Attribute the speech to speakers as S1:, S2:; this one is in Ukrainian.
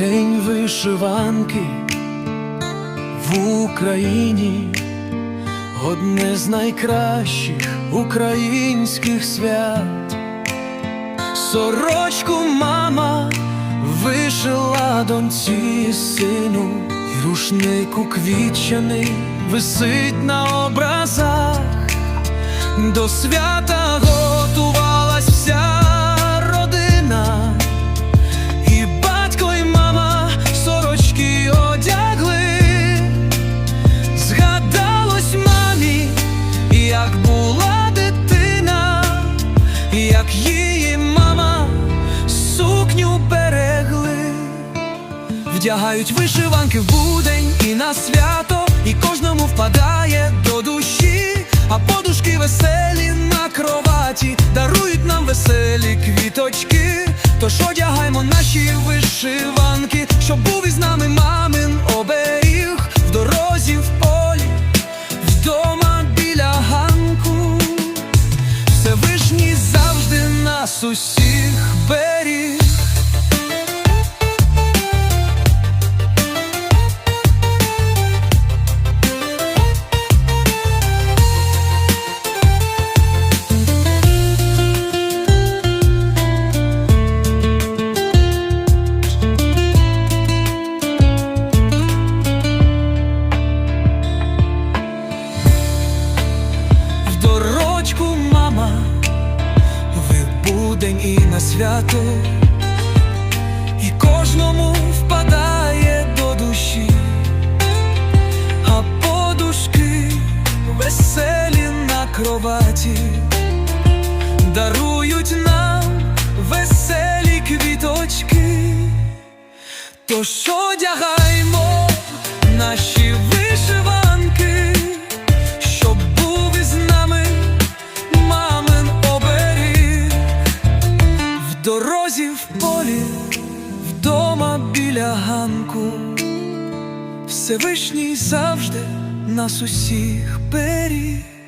S1: День вишиванки в Україні одне з найкращих українських свят. Сорочку мама вишила доньці сину, і рушник уквітчений висить на образах. До свята Вдягають вишиванки в будень і на свято, і кожному впадає до душі, а подушки веселі на кроваті дарують нам веселі квіточки. Тож одягаймо наші вишиванки, щоб був із нами мамин оберіг в дорозі, в полі, вдома біля ганку. Всевишній завжди нас усіх беріг. В будень і на свято, і кожному впадає до душі, а подушки веселі на кроваті, дарують нам веселі квіточки, тож одягаймо наші дорозі, в полі, вдома біля ганку. Всевишній завжди нас усіх беріг.